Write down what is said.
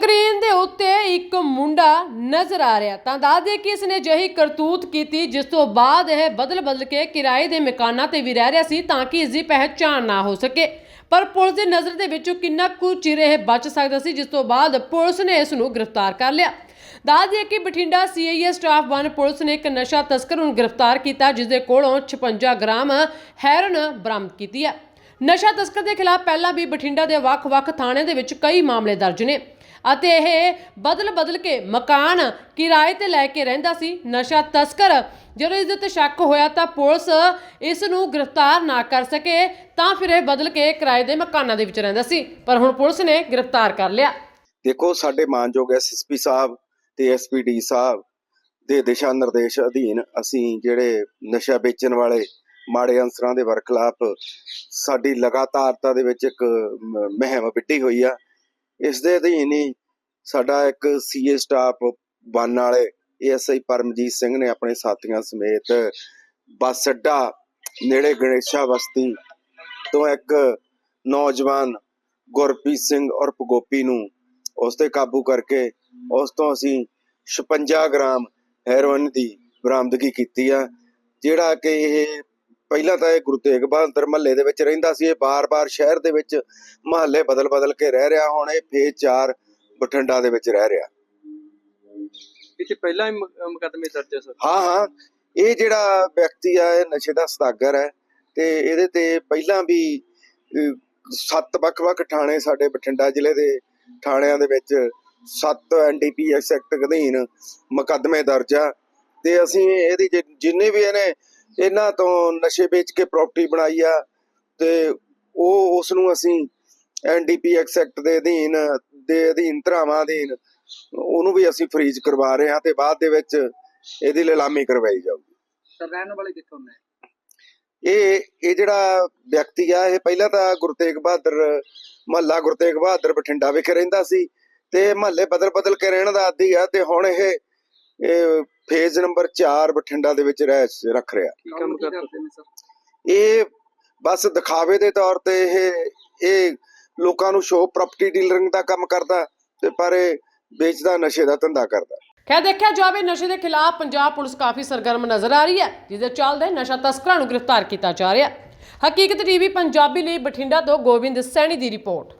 Screen ਦੇ ਉੱਤੇ ਇੱਕ ਮੁੰਡਾ ਨਜ਼ਰ ਆ ਰਿਹਾ। ਤਾਂ ਦੱਸ ਦੇ ਕਿ ਇਸਨੇ ਜਹੀ ਕਰਤੂਤ ਕੀਤੀ, ਜਿਸ ਤੋਂ ਬਾਅਦ ਇਹ ਬਦਲ-ਬਦਲ ਕੇ ਕਿਰਾਏ ਦੇ ਮਕਾਨਾਂ ਤੇ ਵੀ ਰਹਿ ਰਿਹਾ ਸੀ ਤਾਂ ਕਿ ਇਸ ਦੀ ਪਹਿਚਾਣ ਨਾ ਹੋ ਸਕੇ। ਪਰ ਪੁਲਿਸ ਦੀ ਨਜ਼ਰ ਦੇ ਵਿੱਚੋਂ ਕਿੰਨਾ ਕੁ ਚਿਰ ਇਹ ਬਚ ਸਕਦਾ ਸੀ, ਜਿਸ ਤੋਂ ਬਾਅਦ ਪੁਲਿਸ ਨੇ ਇਸ ਨੂੰ ਗ੍ਰਿਫਤਾਰ ਕਰ ਲਿਆ। ਦੱਸ ਦਈਏ ਕਿ ਬਠਿੰਡਾ ਸੀਆਈਏ ਸਟਾਫ 1 ਪੁਲਿਸ ਨੇ ਇੱਕ ਨਸ਼ਾ ਤਸਕਰ ਨੂੰ ਗ੍ਰਿਫਤਾਰ ਕੀਤਾ ਜਿਸ ਦੇ ਕੋਲੋਂ 56 ਗ੍ਰਾਮ ਹੈਰਨ ਬਰਾਮਦ ਕੀਤੀ ਹੈ। ਨਸ਼ਾ ਤਸਕਰ ਦੇ ਖਿਲਾਫ ਪਹਿਲਾਂ ਵੀ ਬਠਿੰਡਾ ਦੇ ਵੱਖ-ਵੱਖ ਥਾਣੇ ਦੇ ਵਿੱਚ ਕਈ ਮਾਮਲੇ ਦਰਜ ਨੇ। ਅਤੇ ਇਹ ਬਦਲ-ਬਦਲ ਕੇ ਮਕਾਨ ਕਿਰਾਏ ਤੇ ਲੈ ਕੇ ਰਹਿੰਦਾ ਸੀ ਨਸ਼ਾ ਤਸਕਰ। ਜਦੋਂ ਇਸ ਦੇ ਉੱਤੇ ਸ਼ੱਕ ਹੋਇਆ ਤਾਂ ਪੁਲਿਸ ਇਸ ਨੂੰ ਗ੍ਰਿਫਤਾਰ ਨਾ ਕਰ ਸਕੇ, ਤਾਂ ਫਿਰ ਇਹ ਬਦਲ ਕੇ ਕਿਰਾਏ ਦੇ ਮਕਾਨਾਂ ਦੇ ਵਿੱਚ ਰਹਿੰਦਾ ਸੀ। ਪਰ ਹੁਣ ਪੁਲਿਸ ਨੇ ਗ੍ਰਿਫਤਾਰ ਕਰ ਲਿਆ। ਦੇਖੋ, ਸਾਡੇ ਮਾਨਯੋਗ ਐਸਐਸਪੀ ਸਾਹਿਬ ਤੇ ਐਸਪੀਡੀ ਸਾਹਿਬ ਦੇ ਦਿਸ਼ਾ ਨਿਰਦੇਸ਼ ਅਧੀਨ ਅਸੀਂ ਜਿਹੜੇ ਨਸ਼ਾ ਵੇਚਣ ਵਾਲੇ ਮਾੜੇ ਅੰਸਰਾਂ ਦੇ ਵਰਖਲਾਫ ਸਾਡੀ ਲਗਾਤਾਰਤਾ ਦੇ ਵਿੱਚ ਇੱਕ ਮ- ਵਿੱਢੀ ਹੋਈ ਆ। ਇਸ ਦੇ ਅਧੀਨ ਹੀ ਸਾਡਾ ਇੱਕ ਸੀਏ ਸਟਾਫ ਬਨ ਵਾਲੇ ਏਐਸਆਈ ਪਰਮਜੀਤ ਸਿੰਘ ਨੇ ਆਪਣੇ ਸਾਥੀਆਂ ਸਮੇਤ ਬੱਸ ਅੱਡਾ ਨੇੜੇ ਗਣੇਸ਼ਾ ਬਸਤੀ ਤੋਂ ਇੱਕ ਨੌਜਵਾਨ ਗੁਰਪ੍ਰੀਤ ਸਿੰਘ ਉਰਫ ਗੋਪੀ ਨੂੰ ਉਸ ਤੇ ਕਾਬੂ ਕਰਕੇ ਉਸ ਤੋਂ ਅਸੀਂ 56 ਗ੍ਰਾਮ ਹੈਰੋਇਨ ਦੀ ਬਰਾਮਦਗੀ ਕੀਤੀ ਆ, ਜਿਹੜਾ ਕਿ ਇਹ ਪਹਿਲਾਂ ਤਾਂ ਇਹ ਗੁਰੂ ਤੇਗ ਬਹਾਦਰ ਮਹੱਲੇ ਦੇ ਵਿੱਚ ਰਹਿੰਦਾ ਸੀ ਇਹ ਬਾਰ-ਬਾਰ ਸ਼ਹਿਰ ਦੇ ਵਿੱਚ ਮਹੱਲੇ ਬਦਲ-ਬਦਲ ਕੇ ਰਹਿ ਰਿਹਾ ਹੁਣ ਇਹ ਫੇਜ਼ 4 ਬਠਿੰਡਾ ਦੇ ਵਿੱਚ ਰਹਿ ਰਿਹਾ। ਇੱਥੇ ਪਹਿਲਾਂ ਹੀ ਮੁਕ- ਮੁਕੱਦਮੇ ਦਰਜ ਹੈ ਸਰ? ਹਾਂ ਹਾਂ। ਇਹ ਜਿਹੜਾ ਵਿਅਕਤੀ ਆ ਇਹ ਨਸ਼ੇ ਦਾ ਸਦਾਗਰ ਹੈ ਤੇ ਇਹਦੇ ਤੇ ਪਹਿਲਾਂ ਵੀ ਸੱਤ ਵੱਖ-ਵੱਖ ਥਾਣੇ ਸਾਡੇ ਬਠਿੰਡਾ ਜ਼ਿਲ੍ਹੇ ਦੇ ਥਾਣਿਆਂ ਦੇ ਵਿੱਚ ਸੱਤ ਐਨਡੀਪੀਐਸ ਐਕਟ ਅਧੀਨ ਮੁਕੱਦਮੇ ਦਰਜ ਆ ਤੇ ਅਸੀਂ ਇਹਦੀ ਜਿੰਨੇ ਵੀ ਇਹਨੇ ਇਹਨਾਂ ਤੋਂ ਨਸ਼ੇ ਵੇਚ ਕੇ ਪ੍ਰਾਪਰਟੀ ਬਣਾਈ ਆ ਤੇ ਉਹ ਉਸ ਨੂੰ ਅਸੀਂ ਐਨਡੀਪੀਐਕਸ ਐਕਟ ਦੇ ਅਧੀਨ ਦੇ ਅਧੀਨ ਧਰਾਵਾਂ ਅਧੀਨ ਉਹਨੂੰ ਵੀ ਅਸੀਂ ਫਰੀਜ਼ ਕਰਵਾ ਰਹੇ ਹਾਂ ਤੇ ਬਾਅਦ ਦੇ ਵਿੱਚ ਇਹਦੀ ਲਿਲਾਮੀ ਕਰਵਾਈ ਜਾਊਗੀ। ਸਰ ਰਹਿਣ ਵਾਲੇ ਕਿੱਥੋਂ ਨੇ? ਇਹ ਇਹ ਜਿਹੜਾ ਵਿਅਕਤੀ ਆ ਇਹ ਪਹਿਲਾਂ ਤਾਂ ਗੁਰੂ ਤੇਗ ਬਹਾਦਰ ਮਹੱਲਾ ਗੁਰੂ ਤੇਗ ਬਹਾਦਰ ਬਠਿੰਡਾ ਵਿਖੇ ਰਹਿੰਦਾ ਸੀ ਤੇ ਮਹੱਲੇ ਬਦਲ ਬਦਲ ਕੇ ਰਹਿਣ ਦਾ ਆਦੀ ਆ ਤੇ ਹੁਣ ਇਹ ਫੇਜ਼ ਨੰਬਰ 4 ਬਠਿੰਡਾ ਦੇ ਵਿੱਚ ਰਹਿ ਰੱਖ ਰਿਹਾ। ਕੀ ਕੰਮ ਕਰਦੇ ਨੇ ਸਰ? ਇਹ ਬਸ ਦਿਖਾਵੇ ਦੇ ਤੌਰ ਤੇ ਇਹ ਇਹ ਲੋਕਾਂ ਨੂੰ ਸ਼ੋਅ ਪ੍ਰਾਪਰਟੀ ਡੀਲਰਿੰਗ ਦਾ ਕੰਮ ਕਰਦਾ ਤੇ ਪਰ ਇਹ ਵੇਚਦਾ ਨਸ਼ੇ ਦਾ ਧੰਦਾ ਕਰਦਾ। ਖੈਰ ਦੇਖਿਆ ਜਾਵੇ ਨਸ਼ੇ ਦੇ ਖਿਲਾਫ ਪੰਜਾਬ ਪੁਲਿਸ ਕਾਫੀ ਸਰਗਰਮ ਨਜ਼ਰ ਆ ਰਹੀ ਹੈ ਜਿਸ ਦੇ ਚੱਲਦੇ ਨਸ਼ਾ ਤਸਕਰਾਂ ਨੂੰ ਗ੍ਰਿਫਤਾਰ ਕੀਤਾ ਜਾ ਰਿਹਾ ਹਕੀਕਤ ਟੀਵੀ ਪੰਜਾਬੀ ਲਈ ਬਠਿੰਡਾ ਤੋਂ ਗੋਬਿੰਦ ਸੈਣੀ ਦੀ ਰਿਪੋਰਟ।